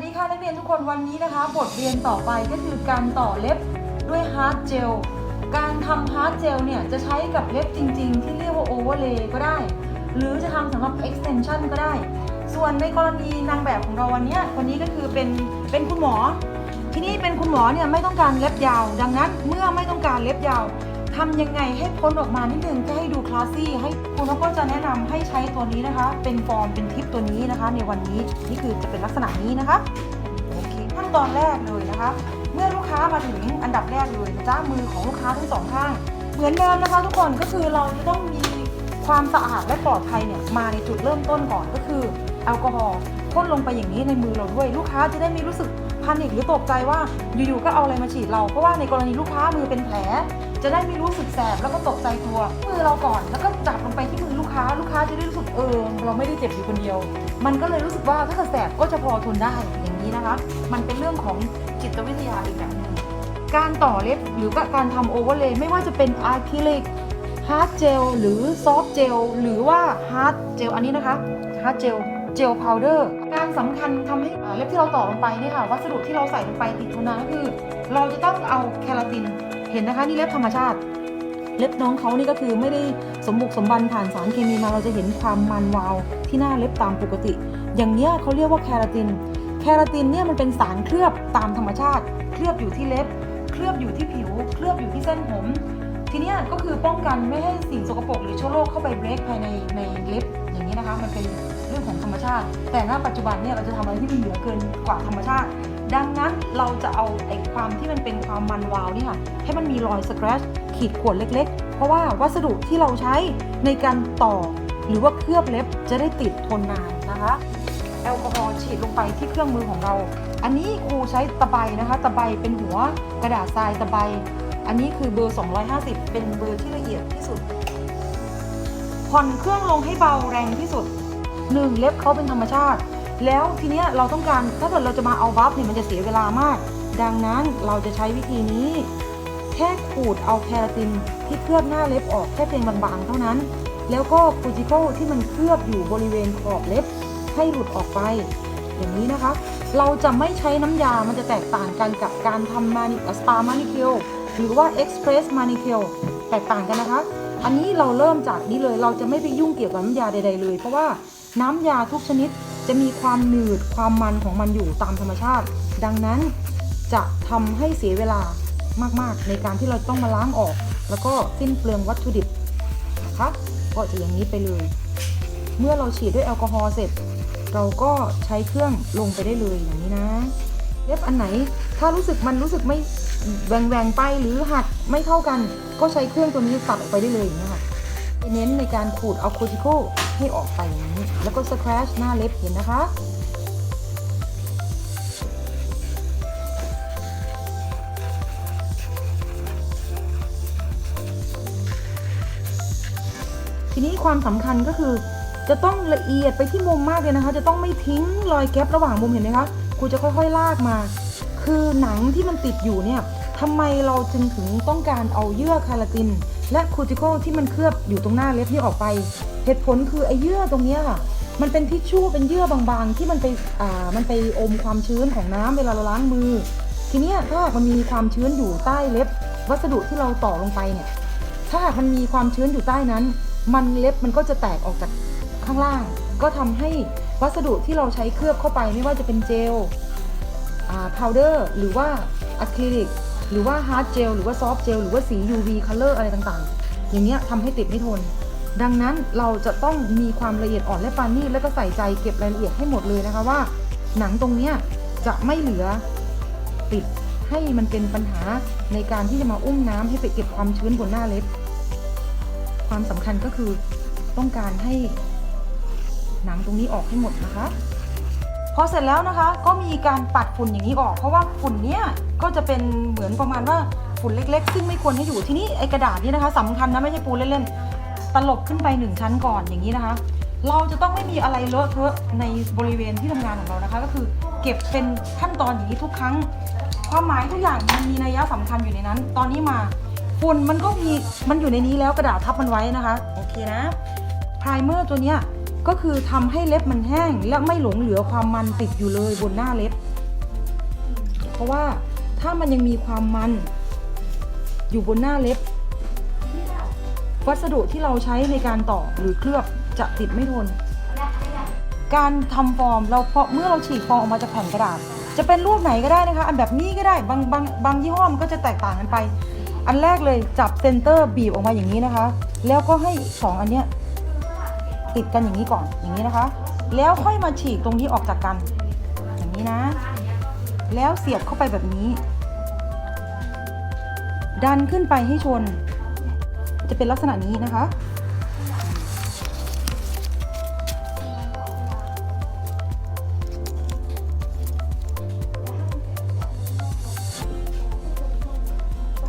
วัสดีค่ะนักเรียนทุกคนวันนี้นะคะ บทเรียนต่อไปก็คือการต่อเล็บด้วยฮาร์ดเจลการทำฮาร์ดเจลเนี่ยจะใช้กับเล็บจริง ๆ ที่เรียกว่าโอเวอร์เลย์ก็ได้ หรือจะทำสำหรับ extension ก็ได้ ส่วนในกรณีนางแบบของเราวันนี้คนนี้ก็คือเป็นเป็นคุณหมอ ที่นี่เป็นคุณหมอเนี่ยไม่ต้องการเล็บยาว ดังนั้นเมื่อไม่ต้องการเล็บยาว ทำยังไงให้พ้นออกมานิดนึงจะให้ดูคลาสซี่ให้คุณเขาก็จะแนะนำให้ใช้ตัวนี้นะคะ เป็นฟอร์มเป็นทิปตัวนี้นะคะ ในวันนี้นี่คือจะเป็นลักษณะนี้นะคะโอเคขั้นตอนแรกเลยนะคะ เมื่อลูกค้ามาถึงอันดับแรกเลยจ้ามือของลูกค้าทั้งสองข้างเหมือนเดิมนะคะ ทุกคนก็คือเราจะต้องมีความสะอาดและปลอดภัยเนี่ยมาในจุดเริ่มต้นก่อนก็คือแอลกอฮอล์พ่นลงไปอย่างนี้ในมือเราด้วย ลูกค้าจะได้ไม่รู้สึกานิคหรือตกใจว่าอยู่ๆก็เอาอะไรมาฉีดเรา เพราะว่าในกรณีลูกค้ามือเป็นแผล จะได้ไม่รู้สึกแสบแล้วก็ตกใจตัวมือเราก่อนแล้วก็จับลงไปที่มือลูกค้าลูกค้าจะได้รู้สึกเออเราไม่ได้เจ็บอยู่คนเดียว มันก็เลยรู้สึกว่าถ้าเกิดแสบก็จะพอทนได้อย่างนี้นะคะ มันเป็นเรื่องของจิตวิทยาอีกแบบหนึ่งการต่อเล็บหรือกการทำโอเวอร์เลย์ไม่ว่าจะเป็นอะคริลิกฮาร์ดเจลหรือซอฟต์เจลหรือว่าฮาร์ดเจลอันนี้นะคะฮาร์ดเจล เจลพาวเดอร์การสำคัญทำให้เล็บที่เราต่อลงไปเนี่ยค่ะ วัสดุที่เราใส่ลงไปติดทนนานก็คือ เราจะต้องเอาแคราติน เห็นนะคะ นี่เล็บธรรมชาติ เล็บน้องเขานี่ก็คือไม่ได้สมบุกสมบันผ่านสารเคมีมาเราจะเห็นความมันวาวที่หน้าเล็บตามปกติ อย่างเนี้ยเขาเรียกว่าแคราติน แคราตินเนี่ยมันเป็นสารเคลือบตามธรรมชาติ เคลือบอยู่ที่เล็บ เคลือบอยู่ที่ผิว เคลือบอยู่ที่เส้นผม ทีเนี้ยก็คือป้องกันไม่ให้สิ่งสกปรกหรือเชื้อโรคเข้าไปเบรกภายในในเล็บอย่างนี้นะคะ มันเป็น ชาติ แต่ณปัจจุบันเนี่ยเราจะทำอะไรที่มันเหนือเกินกว่าธรรมชาติ ดังนั้นเราจะเอาไอ้ความที่มันเป็นความมันวาวนี่ค่ะให้มันมีรอยสครัชขีดข่วนเล็ก ๆ เพราะว่าวัสดุที่เราใช้ในการต่อ หรือว่าเคลือบเล็บจะได้ติดทนนานนะคะแอลกอฮอล์ฉีดลงไปที่เครื่องมือของเรา อันนี้ครูใช้ตะไบนะคะ ตะไบเป็นหัวกระดาษทรายตะไบ อันนี้คือเบอร์ 250 เป็นเบอร์ที่ละเอียดที่สุด ผ่อนเครื่องลงให้เบาแรงที่สุด หนึ่งเล็บเขาเป็นธรรมชาติ แล้วทีเนี้ยเราต้องการถ้าเกิดเราจะมาเอาบัฟเนี่ยมันจะเสียเวลามาก ดังนั้นเราจะใช้วิธีนี้ แค่ขูดเอาแคราตินที่เคลือบหน้าเล็บออกแค่เพียงบางๆเท่านั้น แล้วก็คูติโคลที่มันเคลือบอยู่บริเวณขอบเล็บให้หลุดออกไป อย่างนี้นะคะ เราจะไม่ใช้น้ำยา มันจะแตกต่างกันกับการทำมานิสปามานิเคิลหรือว่าเอ็กซ์เพรสมานิเคิลแตกต่างกันนะคะ อันนี้เราเริ่มจากนี้เลย เราจะไม่ไปยุ่งเกี่ยวกับน้ำยาใดๆเลย เพราะว่า น้ำยาทุกชนิดจะมีความหนืดความมันของมันอยู่ตามธรรมชาติ ดังนั้นจะทำให้เสียเวลามากๆ ในการที่เราต้องมาล้างออก แล้วก็สิ้นเปลืองวัตถุดิบนะคะก็จะอย่างนี้ไปเลย เมื่อเราฉีดด้วยแอลกอฮอล์เสร็จ เราก็ใช้เครื่องลงไปได้เลยอย่างนี้นะเล็บอันไหนถ้ารู้สึกมันรู้สึกไม่แหวงแหวงไปหรือหักไม่เท่ากัน ก็ใช้เครื่องตัวนี้ตัดออกไปได้เลยอย่างนี้ค่ะเน้นในการขูดเอาคูติโคลให้ออกไปอย่างนี้ แล้วก็สครัชหน้าเล็บเห็นนะคะ ทีนี้ความสำคัญก็คือจะต้องละเอียดไปที่มุมมากเลยนะคะ จะต้องไม่ทิ้งรอยแก๊ประหว่างมุมเห็นไหมคะครูจะค่อยๆลากมา คือหนังที่มันติดอยู่เนี่ยทำไมเราจึงถึงต้องการเอาเยื่อคาราติน และคูติโคที่มันเคลือบอยู่ตรงหน้าเล็บนี่ออกไป เหตุผลคือไอ้เยื่อตรงเนี้ยค่ะ มันเป็นทิชชู่เป็นเยื่อบางๆ ที่มันไปอ่ามันไปอมความชื้นของน้ำเวลาเราล้างมือ ทีเนี้ยถ้าหากมันมีความชื้นอยู่ใต้เล็บ วัสดุที่เราต่อลงไปเนี่ย ถ้าหากมันมีความชื้นอยู่ใต้นั้น มันเล็บมันก็จะแตกออกจากข้างล่าง ก็ทำให้วัสดุที่เราใช้เคลือบเข้าไปไม่ว่าจะเป็นเจลพาวเดอร์หรือว่าอะคริลิกหรือว่าฮาร์ดเจลหรือว่าซอฟต์เจลหรือว่าสี UV color อะไรต่างๆ อย่างเงี้ยทำให้ติดไม่ทน ดังนั้นเราจะต้องมีความละเอียดอ่อนและปานนีตแล้วก็ใส่ใจเก็บรายละเอียดให้หมดเลยนะคะว่า หนังตรงนี้จะไม่เหลือติดให้มันเป็นปัญหาในการที่จะมาอุ้มน้ำให้ไปเก็บความชื้นบนหน้าเล็บ ความสำคัญก็คือต้องการให้หนังตรงนี้ออกให้หมดนะคะ พอเสร็จแล้วนะคะก็มีการปัดฝุ่นอย่างนี้ออก เพราะว่าฝุ่นเนี้ยก็จะเป็นเหมือนประมาณว่าฝุ่นเล็ก ๆ ซึ่งไม่ควรให้อยู่ที่นี่ไอกระดาษนี้นะคะสำคัญนะไม่ใช่ปูเล่นๆ ตลบขึ้นไปหนึ่งชั้นก่อนอย่างนี้นะคะ เราจะต้องไม่มีอะไรเลอะเทอะในบริเวณที่ทำงานของเรานะคะ ก็คือเก็บเป็นขั้นตอนอย่างนี้ทุกครั้ง ความหมายทุกอย่างมันมีนัยยะสำคัญอยู่ในนั้น ตอนนี้มาฝุ่นมันก็มีมันอยู่ในนี้แล้วกระดาษทับมันไว้นะคะโอเคนะไพรเมอร์ตัวเนี้ยก็คือทำให้เล็บมันแห้ง และไม่หลงเหลือความมันติดอยู่เลยบนหน้าเล็บ เพราะว่าถ้ามันยังมีความมันอยู่บนหน้าเล็บ วัสดุที่เราใช้ในการต่อหรือเคลือบจะติดไม่ทน การทำฟอร์มเราพอเมื่อเราฉีกฟอร์มออกมาจากแผ่นกระดาษ จะเป็นรูปไหนก็ได้นะคะ อันแบบนี้ก็ได้บางบางบางยี่ห้อมันก็จะแตกต่างกันไป อันแรกเลยจับเซนเตอร์บีบออกมาอย่างนี้นะคะ แล้วก็ให้สองอันเนี้ยติดกันอย่างนี้ก่อนอย่างนี้นะคะ แล้วค่อยมาฉีกตรงนี้ออกจากกัน อย่างนี้นะ แล้วเสียบเข้าไปแบบนี้ ดันขึ้นไปให้ชน จะเป็นลักษณะนี้นะคะ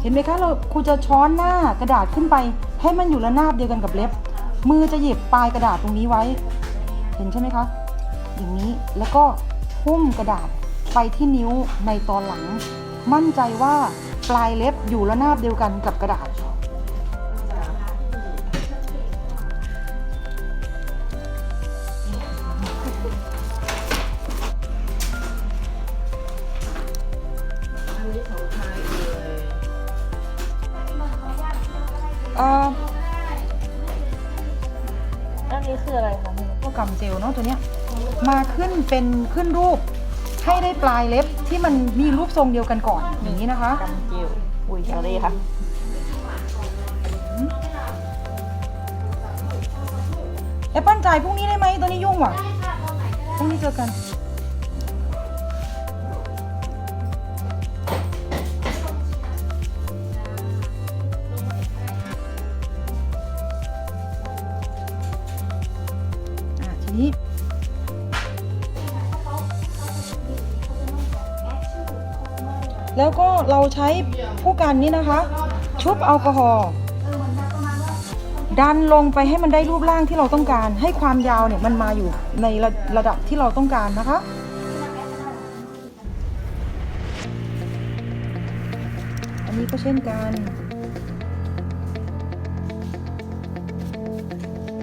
เห็นไหมคะเราครูจะช้อนหน้ากระดาษขึ้นไป ให้มันอยู่ระนาบเดียวกันกับเล็บ มือจะหยิบปลายกระดาษตรงนี้ไว้ เห็นใช่ไหมคะ อย่างนี้แล้วก็หุ้มกระดาษไปที่นิ้วในตอนหลัง มั่นใจว่าปลายเล็บอยู่ระนาบเดียวกันกับกระดาษ อันนี้คืออะไรคะพี่พวกกัมเจลเนาะตัวเนี้ยมาขึ้นเป็นขึ้นรูปให้ได้ปลายเล็บที่มันมีรูปทรงเดียวกันก่อนอย่างนี้นะคะกันจิวอุ้ยอะไรคะแอปเปิ้ลจ่ายพรุ่งนี้ได้ไหมตัวนี้ยุ่งว่ะพรุ่งนี้เจอกัน เราใช้ผู้กันนี้นะคะ ชุบแอลกอฮอล์ดันลงไปให้มันได้รูปร่างที่เราต้องการ ให้ความยาวเนี่ยมันมาอยู่ในระระดับที่เราต้องการนะคะอันนี้ก็เช่นกัน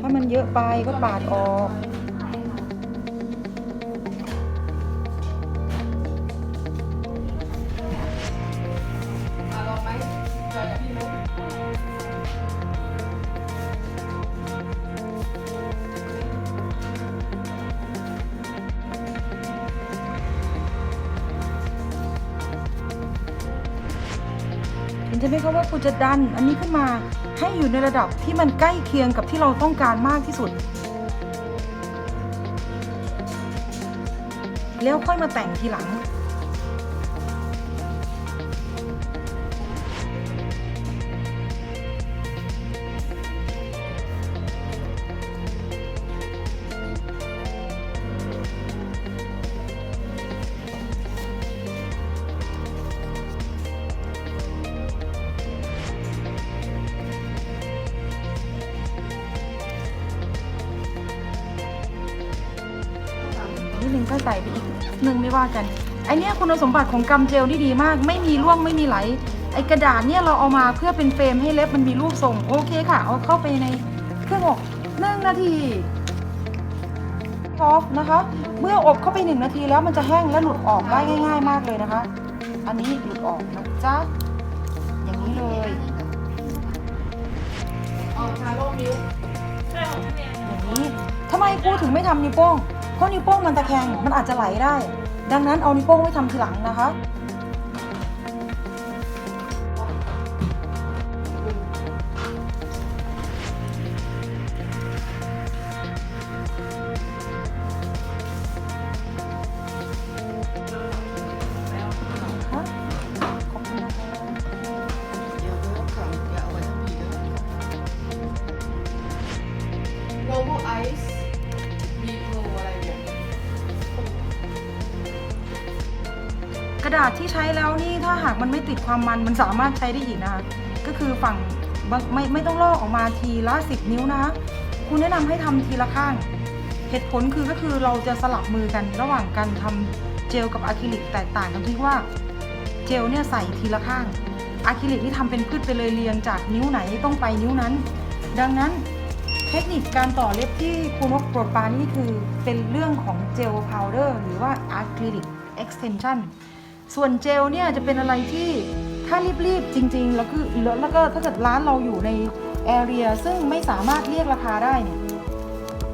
ถ้ามันเยอะไปก็ปาดออก จะดันอันนี้ขึ้นมาให้อยู่ในระดับที่มันใกล้เคียงกับที่เราต้องการมากที่สุด แล้วค่อยมาแต่งทีหลัง ใส่ไปอีกหนึ่งไม่ว่ากันไอเนี้ยคุณสมบัติของกำเจลนี่ดีมาก ไม่มีร่วงไม่มีไหล ไอกระดาษเนี่ยเราเอามาเพื่อเป็นเฟรมให้เล็บมันมีรูปทรงโอเคค่ะ เอาเข้าไปในเครื่องอบหนึ่งนาทีออฟนะคะ เมื่ออบเข้าไปหนึ่งนาทีแล้วมันจะแห้งและหลุดออกได้ง่าย ๆ มากเลยนะคะ อันนี้หลุดออกนะจ๊ะอย่างนี้เลยเอาชาโลมิวอย่างนี้ทำไมครูถึงไม่ทำนิ้วโป้ง เพราะนิ้วโป้งมันตะแคงมันอาจจะไหลได้ ดังนั้นเอานิ้วโป้งไว้ทำทีหลังนะคะค่ะ ที่ใช้แล้วนี่ถ้าหากมันไม่ติดความมันมันสามารถใช้ได้อีกนะคะก็คือฝั่งไม่ไม่ต้องลอกออกมาทีละ 10 นิ้วนะคะคุณแนะนำให้ทำทีละข้าง เหตุผลคือก็คือเราจะสลับมือกันระหว่างการทำเจลกับอะคริลิกแตกต่างกันที่ว่าเจลเนี่ยใส่ทีละข้างอะคริลิกที่ทำเป็นพืชไปเลยเรียงจากนิ้วไหนต้องไปนิ้วนั้น ดังนั้นเทคนิคการต่อเล็บที่ครูนกโปรดปานนี่คือเป็นเรื่องของเจลพาวเดอร์หรือว่าอะคริลิกเอ็กซ์เทนชั่น ส่วนเจลเนี่ยจะเป็นอะไรที่ถ้ารีบๆจริง ๆ แล้วคือแล้วแล้วก็ถ้าเกิดร้านเราอยู่ในแอเรียซึ่งไม่สามารถเรียกราคาได้เนี่ย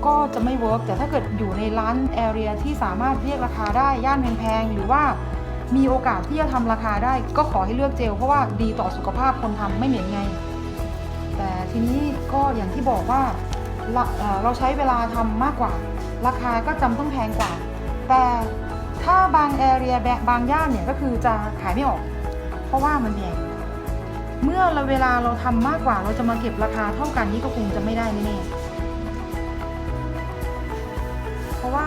ก็จะไม่เวิร์กแต่ถ้าเกิดอยู่ในร้านแอเรียที่สามารถเรียกราคาได้ย่านแพงๆหรือว่ามีโอกาสที่จะทำราคาได้ ก็ขอให้เลือกเจลเพราะว่าดีต่อสุขภาพคนทำไม่เหม็นไง แต่ทีนี้ก็อย่างที่บอกว่าเราเอ่อเราใช้เวลาทำมากกว่า ราคาก็จำต้องแพงกว่า แต่ ถ้าบางแอเรียบางย่านเนี่ยก็คือจะขายไม่ออก เพราะว่ามันแพงเมื่อเราเวลาเราทำมากกว่าเราจะมาเก็บราคาเท่ากันนี่ก็คงจะไม่ได้แน่ๆเพราะว่า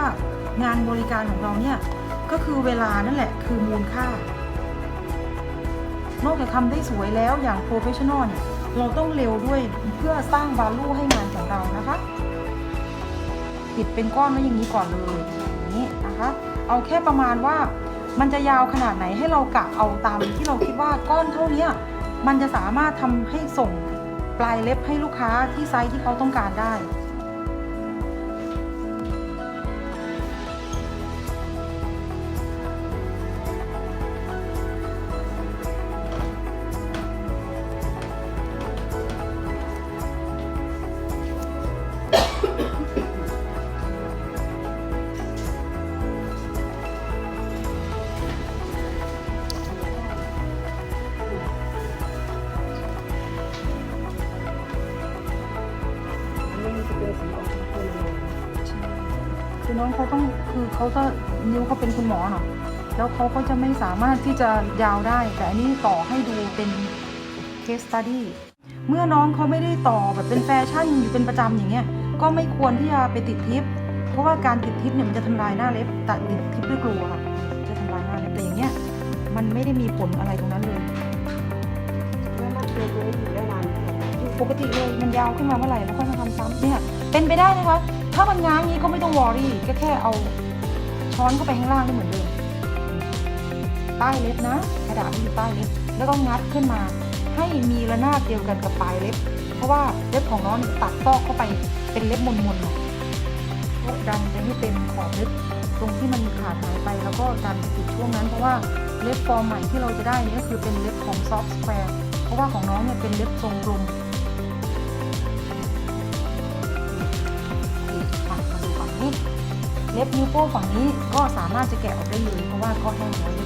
งานบริการของเราเนี่ยก็คือเวลานั่นแหละคือมูลค่า นอกจากทำได้สวยแล้วอย่างโปรเฟชชั่นอลเนี่ยเราต้องเร็วด้วยเพื่อสร้าง value ให้งานของเรานะคะปิดเป็นก้อนไว้อย่างนี้ก่อนเลยอย่างนี้นะคะ เอาแค่ประมาณว่ามันจะยาวขนาดไหนให้เรากะเอาตามที่เราคิดว่าก้อนเท่านี้มันจะสามารถทำให้ส่งปลายเล็บให้ลูกค้าที่ไซส์ที่เขาต้องการได้ เขาก็จะไม่สามารถที่จะยาวได้ แต่อันนี้ต่อให้ดูเป็น case study เมื่อน้องเขาไม่ได้ต่อแบบเป็นแฟชั่นอยู่เป็นประจำอย่างเงี้ยก็ไม่ควรที่จะไปติดทิป เพราะว่าการติดทิปเนี่ยมันจะทำลายหน้าเล็บแต่ติดทิปด้วยกลัวค่ะจะทำลายหน้าเล็บแต่อย่างเงี้ยมันไม่ได้มีผลอะไรตรงนั้นเลยแล้วมันเจอตัวนี้อยู่ได้นานแค่ไหนปกติเลยมันยาวขึ้นมาเมื่อไหร่แล้วค่อยมาทำซ้ำเนี่ยเป็นไปได้นะคะ ถ้ามันง้างงี้ก็ไม่ต้องวอรี่ก็แค่เอาช้อนเข้าไปข้างล่างได้เหมือนเดิม ใต้เล็บนะ กระดาษที่อยู่ใต้เล็บแล้วก็งัดขึ้นมา ให้มีระนาบเดียวกันกับปลายเล็บ เพราะว่าเล็บของน้องตัดซอกเข้าไปเป็นเล็บมนๆหน่อยก็ดันไปให้เป็นขอบเล็บตรงที่มันขาดหายไปแล้วก็ดันไปติดช่วงนั้นเพราะว่าเล็บฟอร์มใหม่ที่เราจะได้นี่ก็คือเป็นเล็บของซอฟต์สแควร์เพราะว่าของน้องเนี่ยเป็นเล็บทรงกลมมาดูฝั่งนี้เล็บนิ้วโป้งฝั่งนี้ก็สามารถจะแกะออกได้เลยเพราะว่าก็แห้งแล้ว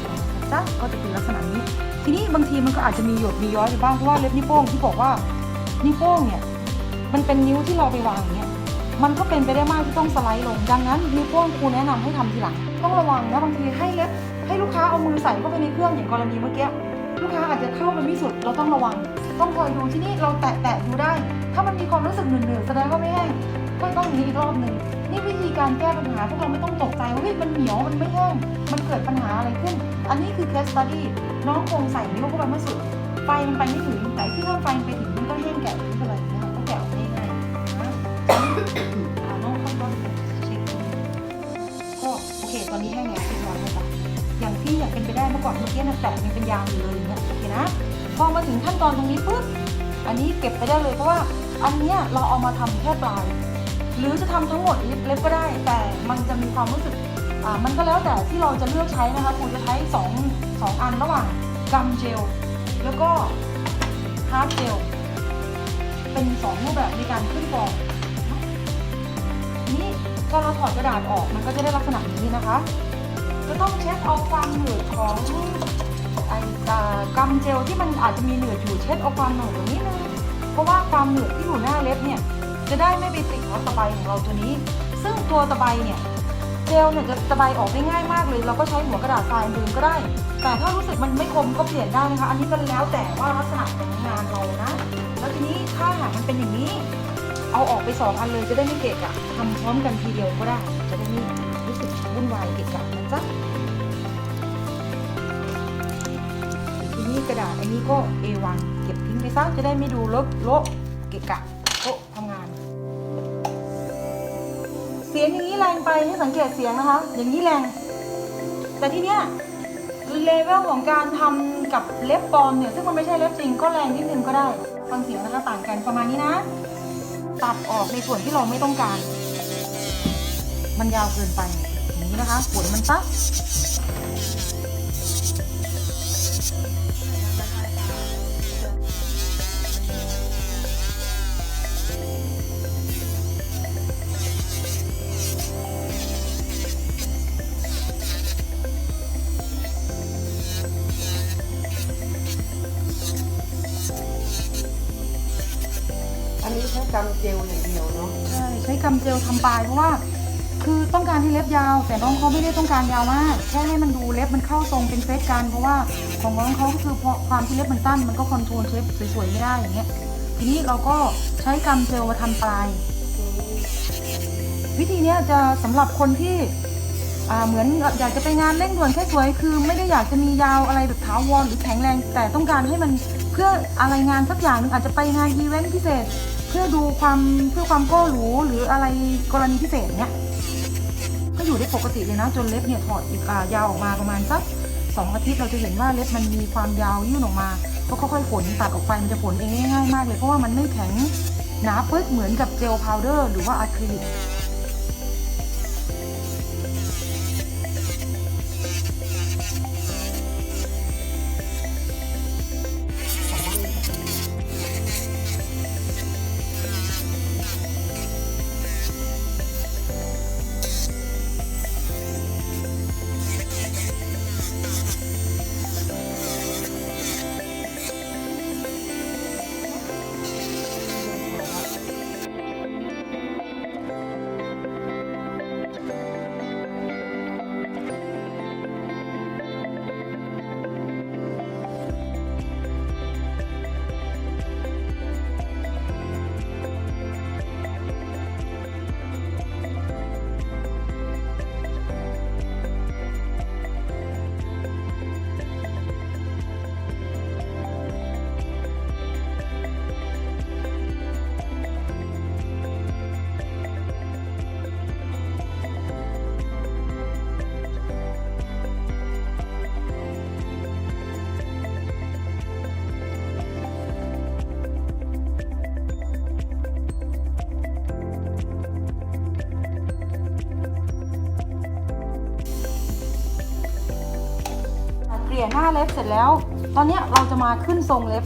เรียบร้อยนะก็จะเป็นลักษณะนี้ ทีนี้บางทีมันก็อาจจะมีหยดมีย้อยไปบ้างเพราะว่าเล็บนิ้วโป้งที่บอกว่านิ้วโป้งเนี่ยมันเป็นนิ้วที่เราไปวางอย่างเงี้ยมันก็เป็นไปได้มากที่ต้องสไลด์ลง ดังนั้นนิ้วโป้งครูแนะนำให้ทำทีหลัง ต้องระวังนะบางทีให้เล็บให้ลูกค้าเอามือใส่เข้าไปในเครื่องอย่างกรณีเมื่อกี้ลูกค้าอาจจะเข้าไปไม่สุดเราต้องระวัง ต้องคอยดูที่นี่เราแตะแตะดูได้ ถ้ามันมีความรู้สึกหนืดๆแสดงว่าไม่แห้งก็ต้องอย่างนี้อีกรอบหนึ่ง นี่วิธีการแก้ปัญหาพวกเราไม่ต้องตกใจว่าเฮ้ยมันเหนียวมันไม่แห้งมันเกิดปัญหาอะไรขึ้น อันนี้คือ case study น้องคงใส่นิ้วเข้าไปไม่สุดไฟมันไปไม่ถึงแต่ที่ถ้าไฟไปถึงมันก็แห้งแกะไม่เป็นไรนะคะก็แกะออกได้ง่ายนะน้องค่อยๆเช็คก็โอเคตอนนี้แห้งแล้วเรียบร้อยแล้วจ้ะอย่างที่อยากเป็นไปได้เมื่อก่อนเมื่อกี้นะแตะยังเป็นยางอยู่เลยอย่างเงี้ยโอเคนะพอมาถึงขั้นตอนตรงนี้ปุ๊บอันนี้เก็บไปได้เลยเพราะว่าอันเนี้ยเราเอามาทำแค่ปลาย หรือจะทำทั้งหมดลิปเล็บก็ได้ แต่มันจะมีความรู้สึกมันก็แล้วแต่ที่เราจะเลือกใช้นะคะคุณจะใช้สองสองอันระหว่างกัมเจล แล้วก็ฮาร์ดเจล เป็นสองรูปแบบในการขึ้นฟองนี้พอเราถอดกระดาษออกมันก็จะได้ลักษณะนี้นะคะ จะต้องเช็ดเอาความหนืดของไอ้อ่ากัมเจลที่มันอาจจะมีเหนืดอยู่เช็ดเอาความหนืดตรงนี้นึงเพราะว่าความหนืดที่อยู่หน้าเล็บเนี่ย จะได้ไม่ไปติดกับตะไบของเราตัวนี้ ซึ่งตัวตะไบเนี่ยเจลเนี่ยจะตะไบออกได้ง่ายมากเลย เราก็ใช้หัวกระดาษทรายดึงก็ได้ แต่ถ้ารู้สึกมันไม่คมก็เปลี่ยนได้นะคะ อันนี้ก็แล้วแต่ว่าลักษณะของงานเรานะ แล้วทีนี้ถ้าหากมันเป็นอย่างนี้ เอาออกไปสองอันเลยจะได้ไม่เกะกะทำพร้อมกันทีเดียวก็ได้ จะได้ไม่รู้สึกวุ่นวายเกะกะนะจ๊ะทีนี้กระดาษอันนี้ก็ A1 เก็บทิ้งไปซะจะได้ไม่ดูเลอะโละเกะกะ เสียงอย่างนี้แรงไปให้สังเกตเสียงนะคะ อย่างนี้แรง แต่ที่เนี้ยเลเวลของการทำกับเล็บปลอมเนี่ยซึ่งมันไม่ใช่เล็บจริงก็แรงนิดนึงก็ได้ฟังเสียงนะคะต่างกันประมาณนี้นะ ตัดออกในส่วนที่เราไม่ต้องการ มันยาวเกินไปอย่างนี้นะคะปวดมันซะ กำเจลอย่างเดียวเนาะใช่ใช้กำเจลทำปลายเพราะว่า คือต้องการให้เล็บยาว แต่น้องเขาไม่ได้ต้องการยาวมากแค่ให้มันดูเล็บมันเข้าทรงเป็นเฟซกันเพราะว่าของน้องเขาก็คือเพราะความที่เล็บมันตั้นมันก็คอนโทรลเชฟสวยๆไม่ได้อย่างเงี้ยทีนี้เราก็ใช้กำเจลมาทำปลาย วิธีเนี้ยจะสำหรับคนที่อ่าเหมือนอยากจะไปงานเร่งด่วนแค่สวยคือ ไม่ได้อยากจะมียาวอะไรแบบถาวรหรือแข็งแรง แต่ต้องการให้มันเพื่ออะไรงานสักอย่างหนึงอาจจะไปงานอีเวนต์พิเศษ เพื่อดูความเพื่อความโก้หรูหรืออะไรกรณีพิเศษเนี้ยก็อยู่ได้ปกติเลยนะจนเล็บเนี่ยถอดอีกยาวออกมาประมาณสักสองอาทิตย์เราจะเห็นว่าเล็บมันมีความยาวยื่นออกมาก็ค่อยๆฝนตัดออกไปมันจะฝนเองง่ายๆมากเลยเพราะว่ามันไม่แข็งหนาปึ๊กเหมือนกับเจลพาวเดอร์หรือว่าอะคริลิก ลี่ยหน้าเล็บเสร็จแล้ว ตอนนี้เราจะมาขึ้นทรงเล็บ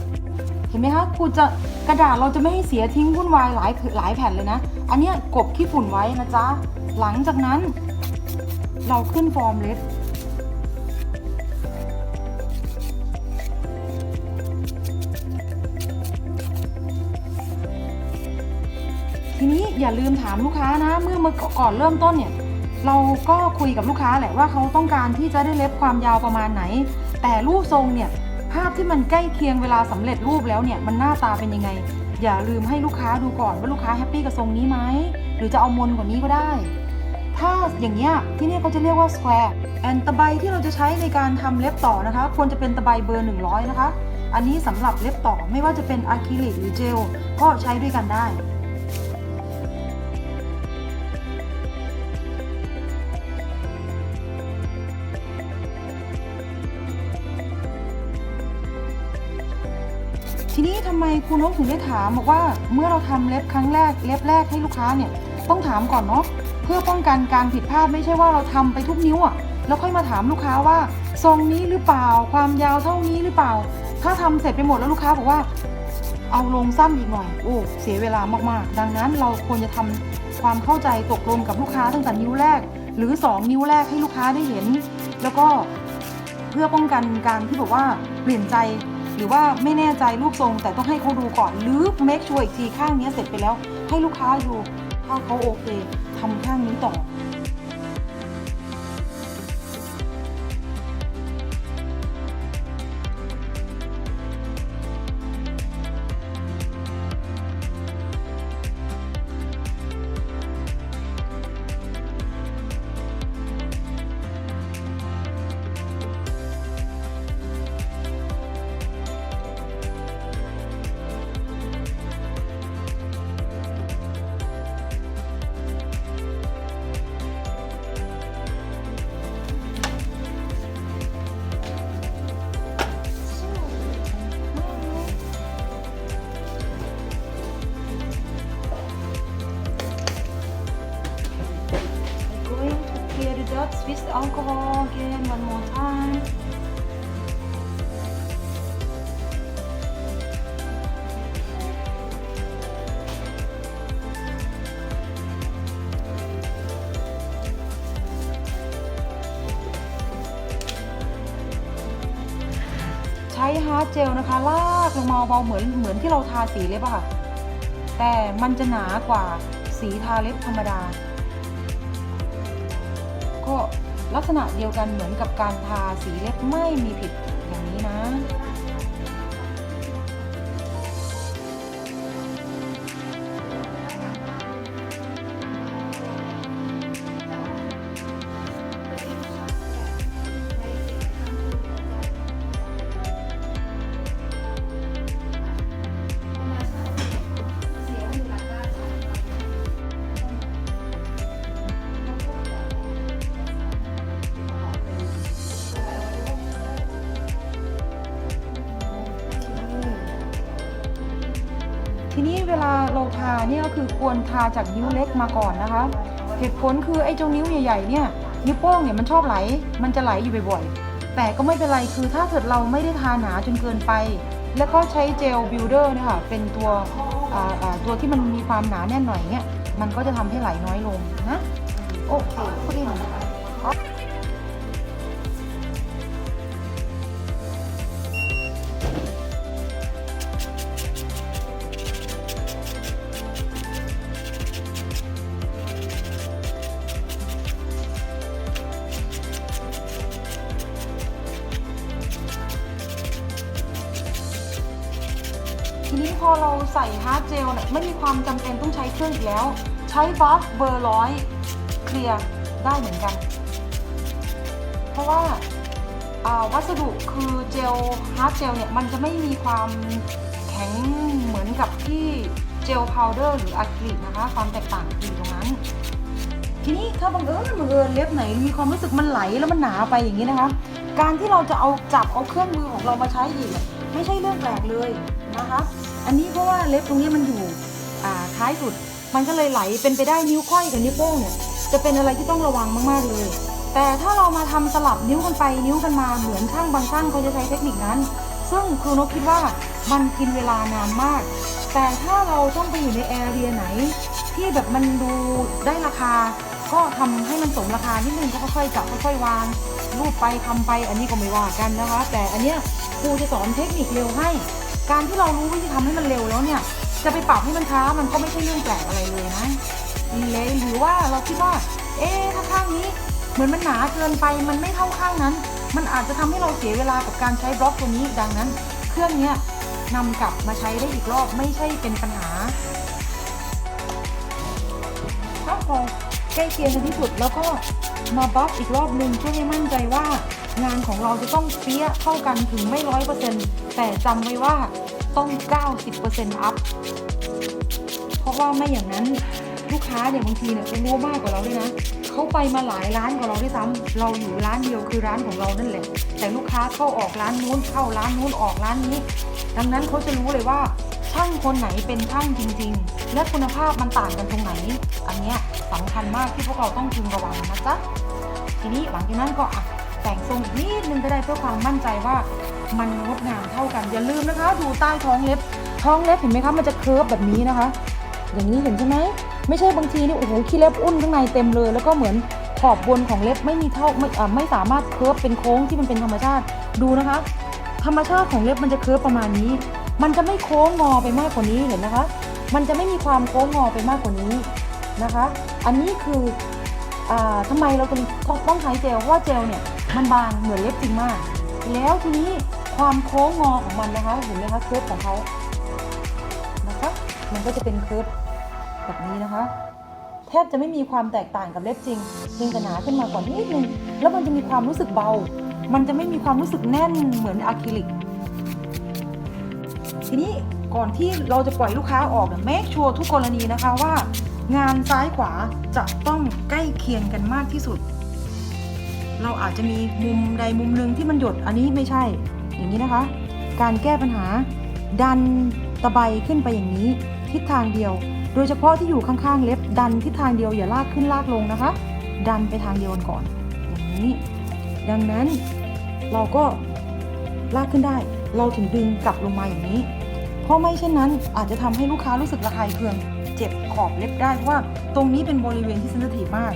เห็นไหมคะครูจะกระดาษเราจะไม่ให้เสียทิ้งวุ่นวายหลายหลายแผ่นเลยนะ อันนี้กบขี้ฝุ่นไว้นะจ๊ะ หลังจากนั้น เราขึ้นฟอร์มเล็บทีนี้อย่าลืมถามลูกค้านะ เมื่อเมื่อก่อนเริ่มต้นเนี่ย เราก็คุยกับลูกค้าแหละว่าเขาต้องการที่จะได้เล็บความยาวประมาณไหน แต่รูปทรงเนี่ยภาพที่มันใกล้เคียงเวลาสำเร็จรูปแล้วเนี่ยมันหน้าตาเป็นยังไง อย่าลืมให้ลูกค้าดูก่อนว่าลูกค้าแฮปปี้กับทรงนี้ไหมหรือจะเอามนกว่านี้ก็ได้ ถ้าอย่างเงี้ยที่นี่เขาจะเรียกว่า square แอนตะไบที่เราจะใช้ในการทำเล็บต่อนะคะ ควรจะเป็นตะไบเบอร์ 100 นะคะ อันนี้สำหรับเล็บต่อไม่ว่าจะเป็นอะคริลิกหรือเจลก็ใช้ด้วยกันได้ำไมครูนกถึงได้ถามบอกว่าเมื่อเราทำเล็บครั้งแรกเล็บแรกให้ลูกค้าเนี่ยต้องถามก่อนเนาะเพื่อป้องกันการผิดพลาดไม่ใช่ว่าเราทำไปทุกนิ้วอะ่ะแล้วค่อยมาถามลูกค้าว่าทรงนี้หรือเปล่า ความยาวเท่านี้หรือเปล่า ถ้าทำเสร็จไปหมดแล้วลูกค้าบอกว่า เอาลงสั้นอีกหน่อยโอ้เสียเวลามากๆ ดังนั้นเราควรจะทำความเข้าใจตกลงกับลูกค้าตั้งแต่นิ้วแรก หรือ 2 นิ้วแรกให้ลูกค้าได้เห็น แล้วก็เพื่อป้องกันการที่บอกว่าเปลี่ยนใจ หรือว่าไม่แน่ใจรูปทรง แต่ต้องให้เขาดูก่อนหรือเมคชัวร์อีกทีข้างนี้เสร็จไปแล้ว ให้ลูกค้าดูถ้าเขาโอเคทำข้างนี้ต่อ H ใช้ฮาร์ดเจลนะคะ ลากลงมาเบาๆเหมือนเหมือนที่เราทาสีเล็บอะค่ะ แต่มันจะหนากว่าสีทาเล็บธรรมดา ก็ลักษณะเดียวกันเหมือนกับการทาสีเล็บไม่มีผิด ทีนี้เวลาเราทาเนี่ยก็คือควรทาจากนิ้วเล็กมาก่อนนะคะเหตุผลคือไอ้เจ้านิ้วใหญ่ๆเนี่ยนิ้วโป้งเนี่ยมันชอบไหล มันจะไหลอยู่บ่อยๆ แต่ก็ไม่เป็นไรคือถ้าเกิดเราไม่ได้ทาหนาจนเกินไป แล้วก็ใช้เจลบิวเดอร์นะคะเป็นตัวตัวที่มันมีความหนาแน่นหน่อยเนี่ยมันก็จะทำให้ไหลน้อยลงนะ โอเคพูดดีที ไม่มีความจำเป็นต้องใช้เครื่องอีกแล้ว ใช้บัฟเบอร์ร้อยเคลียร์ได้เหมือนกัน เพราะว่าาวัสดุคือเจลฮาร์ดเจลเนี่ยมันจะไม่มีความแข็งเหมือนกับที่เจลพาวเดอร์หรืออะคริลิกนะคะ ความแตกต่างอยู่ตรงนั้น ทีนี้ถ้าบังเอิญบังเอิญเล็บไหนมีความรู้สึกมันไหลแล้วมันหนาไปอย่างนี้นะคะ การที่เราจะเอาจับเอาเครื่องมือของเรามาใช้อีกไม่ใช่เรื่องแปลกเลยนะคะ อันนี้เพราะว่าเล็บตรงนี้มันอยู่ท้ายสุด มันก็เลยไหลเป็นไปได้นิ้วก้อยกับนิ้วโป้งเนี่ยจะเป็นอะไรที่ต้องระวังมากๆเลย แต่ถ้าเรามาทำสลับนิ้วกันไปนิ้วกันมาเหมือนช่างบางช่างเขาจะใช้เทคนิคนั้น ซึ่งครูนกคิดว่ามันกินเวลานานมาก แต่ถ้าเราต้องไปอยู่ในแอเรียไหน ที่แบบมันดูได้ราคา ก็ทำให้มันสมราคานิดนึงก็ค่อยๆจับค่อยๆวางรูปไปทำไปอันนี้ก็ไม่ว่ากันนะคะ แต่อันเนี้ยครูจะสอนเทคนิคเร็วให้ การที่เรารู้วิธีทำให้มันเร็วแล้วเนี่ย จะไปปรับให้มันช้ามันก็ไม่ใช่เรื่องแปลกอะไรเลยนะเลยหรือว่าเราคิดว่า เอ๊ะถ้าข้างนี้เหมือนมันหนาเกินไปมันไม่เท่าข้างนั้น มันอาจจะทำให้เราเสียเวลากับการใช้บล็อกตัวนี้ดังนั้น เครื่องเนี้ยนำกลับมาใช้ได้อีกรอบไม่ใช่เป็นปัญหาถ้าพอใกล้เคียงกันที่สุดแล้วก็มาบัฟอีกรอบหนึ่งเพื่อให้มั่นใจว่า งานของเราจะต้องเปี้ยเท่ากันถึงไม่ร้อยเปอร์เซ็นต์แต่จำไว้ว่าต้อง 90%อัพ เพราะว่าไม่อย่างนั้นลูกค้าเนี่ยบางทีเนี่ยเขารู้มากกว่าเราด้วยนะเขาไปมาหลายร้านกว่าเราด้วยซ้ำเราอยู่ร้านเดียวคือร้านของเรานั่นแหละ แต่ลูกค้าเข้าออกร้านนู้นเข้าร้านนู้นออกร้านนี้ ดังนั้นเขาจะรู้เลยว่าช่างคนไหนเป็นช่างจริง ๆ และคุณภาพมันต่างกันตรงไหน อันเนี้ยสำคัญมากที่พวกเราต้องพึงระวังนะจ๊ะทีนี้หลังจากนั้นก็อะ แต่งทรงอีกนิดนึงก็ได้เพื่อความมั่นใจว่ามันงดงามเท่ากัน อย่าลืมนะคะ ดูใต้ท้องเล็บ ท้องเล็บเห็นไหมคะมันจะเคิร์ฟแบบนี้นะคะ อย่างนี้เห็นใช่ไหมไม่ใช่บางทีนี่โอ้โหขี้เล็บอุ้นข้างในเต็มเลย แล้วก็เหมือนขอบบนของเล็บไม่มีเท่าไม่ไม่สามารถเคิร์ฟเป็นโค้งที่มันเป็นธรรมชาติดูนะคะ ธรรมชาติของเล็บมันจะเคิร์ฟประมาณนี้ มันจะไม่โค้งงอไปมากกว่านี้เห็นนะคะ มันจะไม่มีความโค้งงอไปมากกว่านี้นะคะ อันนี้คืออ่าทำไมเราต้องต้องใช้เจลเพราะว่าเจลเนี่ย มันบางเหมือนเล็บจริงมาก แล้วทีนี้ความโค้งงอของมันนะคะเห็นไหมคะเคิร์ฟของเขานะคะมันก็จะเป็นเคิร์ฟแบบนี้นะคะ แทบจะไม่มีความแตกต่างกับเล็บจริงเพียงแต่หนาขึ้นมากว่านิดนึงแล้วมันจะมีความรู้สึกเบา มันจะไม่มีความรู้สึกแน่นเหมือนอะคริลิก ทีนี้ก่อนที่เราจะปล่อยลูกค้าออกเนี่ยแมคชัวร์ทุกกรณีนะคะว่า งานซ้ายขวาจะต้องใกล้เคียงกันมากที่สุด เราอาจจะมีมุมใดมุมหนึ่งที่มันหยดอันนี้ไม่ใช่ อย่างนี้นะคะ การแก้ปัญหา ดันตะไบขึ้นไปอย่างนี้ ทิศทางเดียว โดยเฉพาะที่อยู่ข้างๆเล็บ ดันทิศทางเดียวอย่าลากขึ้นลากลงนะคะ ดันไปทางเดียวก่อน อย่างนี้ ดังนั้นเราก็ลากขึ้นได้ เราถึงดึงกลับลงมาอย่างนี้ เพราะไม่เช่นนั้นอาจจะทำให้ลูกค้ารู้สึกระคายเคือง เจ็บขอบเล็บได้เพราะว่าตรงนี้เป็นบริเวณที่เซนซิทีฟมาก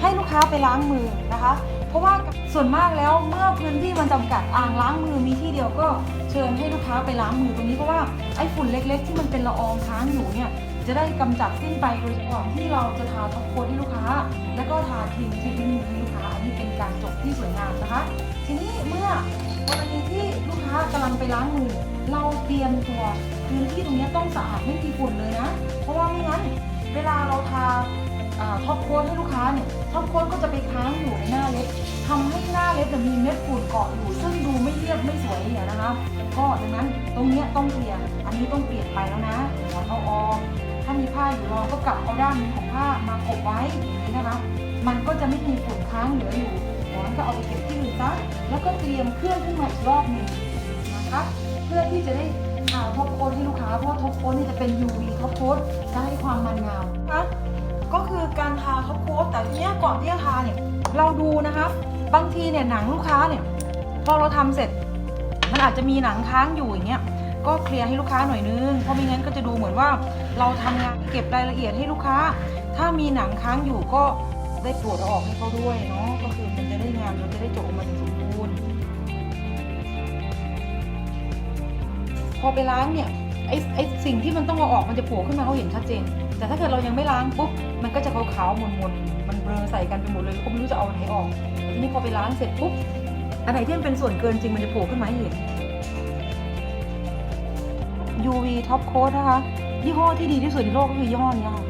ให้ลูกค้าไปล้างมือนะคะ เพราะว่าส่วนมากแล้วเมื่อพื้นที่มันจำกัดอ่างล้างมือมีที่เดียวก็เชิญให้ลูกค้าไปล้างมือตรงนี้เพราะว่าไอ้ฝุ่นเล็ก ๆ ที่มันเป็นละอองค้างอยู่เนี่ยจะได้กำจัดสิ้นไปโดยเฉพาะที่เราจะทาท็อปโค้ดให้ลูกค้า แล้วก็ทาครีมที่มือให้ลูกค้าอันนี้เป็นการจบที่สวยงามนะคะ ทีนี้เมื่อกรณีที่ลูกค้ากำลังไปล้างมือ เราเตรียมตัวพื้นที่ตรงนี้ต้องสะอาดไม่มีฝุ่นเลยนะ เพราะว่าไม่งั้นเวลา อ่าท็อปโค้ดให้ลูกค้าเนี่ยท็อปโค้ดก็จะไปค้างอยู่ในหน้าเล็บทำให้หน้าเล็บเนี่ยมีเม็ดฝุ่นเกาะอยู่ ซึ่งดูไม่เรียบไม่สวยเนี่ยนะคะก็ดังนั้นตรงเนี้ยต้องเปลี่ยน อันนี้ต้องเปลี่ยนไปแล้วนะถอนเอาออกถ้ามีผ้าอยู่รองก็กลับเอาด้านนี้ของผ้ามากบไว้อย่างนี้นะคะ มันก็จะไม่มีฝุ่นค้างเหลืออยู่ถอนก็เอาไปเก็บที่อื่นซะแล้วก็เตรียมเครื่องขึ้นมาอีกรอบหนึ่งนะคะเพื่อที่จะได้ทาท็อปโค้ดให้ลูกค้าเพราะว่าท็อปโค้ดนี่จะเป็น UV ท็อปโค้ดจะให้ความมันเงานะคะ ก็คือการทาท็อปโค้ดแต่ทีเนี้ยก่อนที่จะทาเนี่ยเราดูนะคะบางทีเนี่ยหนังลูกค้าเนี่ยพอเราทำเสร็จ มันอาจจะมีหนังค้างอยู่อย่างเงี้ยก็เคลียร์ให้ลูกค้าหน่อยนึงเพราะไม่งั้นก็จะดูเหมือนว่าเราทำงานเก็บรายละเอียดให้ลูกค้า ถ้ามีหนังค้างอยู่ก็ได้ปวดออกให้เขาด้วยเนาะก็คือมันจะได้งานมันจะได้จบออกมาสมบูรณ์พอไปล้างเนี่ย ไอ้ไอ้สิ่งที่มันต้องเอาออกมันจะโผล่ขึ้นมาเขาเห็นชัดเจน แต่ถ้าเกิดเรายังไม่ล้างปุ๊บมันก็จะขาวๆมนๆมันเบลอใส่กันไปหมดเลยก็ไม่รู้จะเอาไหนออกทีนี้พอไปล้างเสร็จปุ๊บอันไหนที่มันเป็นส่วนเกินจริงมันจะโผล่ขึ้นมาให้เห็น UV Top Coat นะคะยี่ห้อที่ดีที่สุดในโลกก็คือยี่ห้อนี้ค่ะ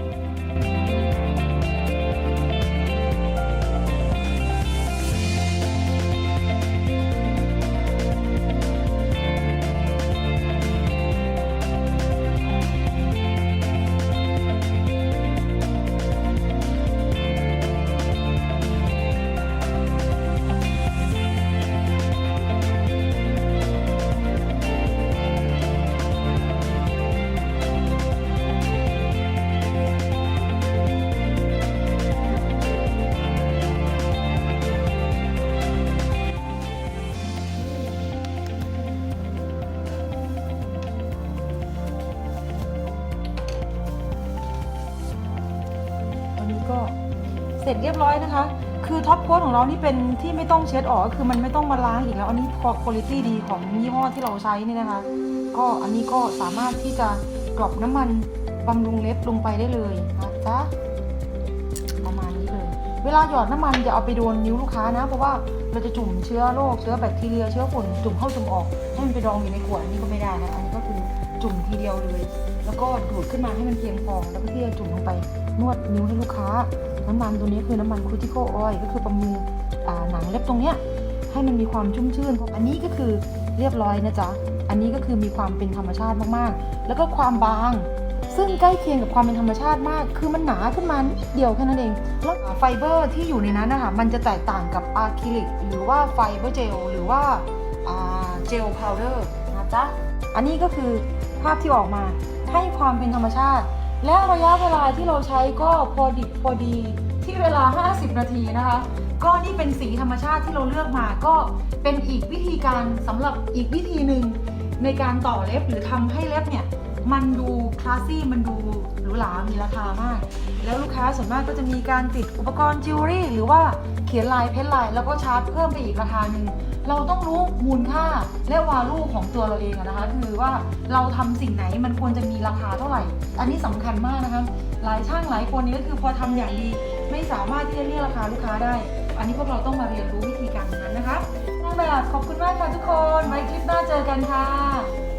เรียบร้อยนะคะ คือท็อปโค้ดของเรานี่เป็นที่ไม่ต้องเช็ดออกก็คือมันไม่ต้องมาล้างอีกแล้ว อันนี้พอคุณภาพดีของยี่ห้อที่เราใช้นี่นะคะ ก็อันนี้ก็สามารถที่จะกรอบน้ำมันบำรุงเล็บลงไปได้เลยนะจ๊ะประมาณนี้เลย เวลาหยอดน้ำมันอย่าเอาไปโดนนิ้วลูกค้านะ เพราะว่าเราจะจุ่มเชื้อโรคเชื้อแบคทีเรียเชื้อฝุ่นจุ่มเข้าจุ่มออกให้มันไปดองอยู่ในขวดอันนี้ก็ไม่ได้นะอันนี้ก็คือจุ่มทีเดียวเลย แล้วก็ดูดขึ้นมาให้มันเพียงพอแล้วก็ที่จะจุ่มลงไปนวดนิ้วให้ลูกค้า น้ำมันตัวนี้คือน้ำมันคูติโคออยก็คือบำรุงหนังเล็บตรงเนี้ยให้มันมีความชุ่มชื่น อันนี้ก็คือเรียบร้อยนะจ๊ะ อันนี้ก็คือมีความเป็นธรรมชาติมากๆ แล้วก็ความบาง ซึ่งใกล้เคียงกับความเป็นธรรมชาติมาก คือมันหนาขึ้นมานิดเดียวแค่นั้นเอง แล้วไฟเบอร์ที่อยู่ในนั้นนะคะมันจะแตกต่างกับอะคริลิกหรือว่าไฟเบอร์เจลหรือว่าเจลพาวเดอร์นะจ๊ะ อันนี้ก็คือภาพที่ออกมาให้ความเป็นธรรมชาติ และระยะเวลาที่เราใช้ก็พอดิบพอดีที่เวลา 50 นาทีนะคะ ก็นี่เป็นสีธรรมชาติที่เราเลือกมาก็เป็นอีกวิธีการสำหรับอีกวิธีหนึ่งในการต่อเล็บหรือทำให้เล็บเนี่ยมันดูคลาสซี่มันดูหรูหรามีราคามาก แล้วลูกค้าส่วนมากก็จะมีการติดอุปกรณ์จิวเวลรี่หรือว่าเขียนลายเพ้นลาย แล้วก็ชาร์จเพิ่มไปอีกราคาหนึ่ง เราต้องรู้มูลค่าและวาลูของตัวเราเองนะคะ คือว่าเราทำสิ่งไหนมันควรจะมีราคาเท่าไหร่ อันนี้สำคัญมากนะคะ หลายช่างหลายคนนี้ก็คือพอทำอย่างดีไม่สามารถที่จะเรียกราคาลูกค้าได้ อันนี้พวกเราต้องมาเรียนรู้วิธีการนั้นนะคะนางแบบขอบคุณมากค่ะทุกคน ไว้คลิปหน้าเจอกันค่ะ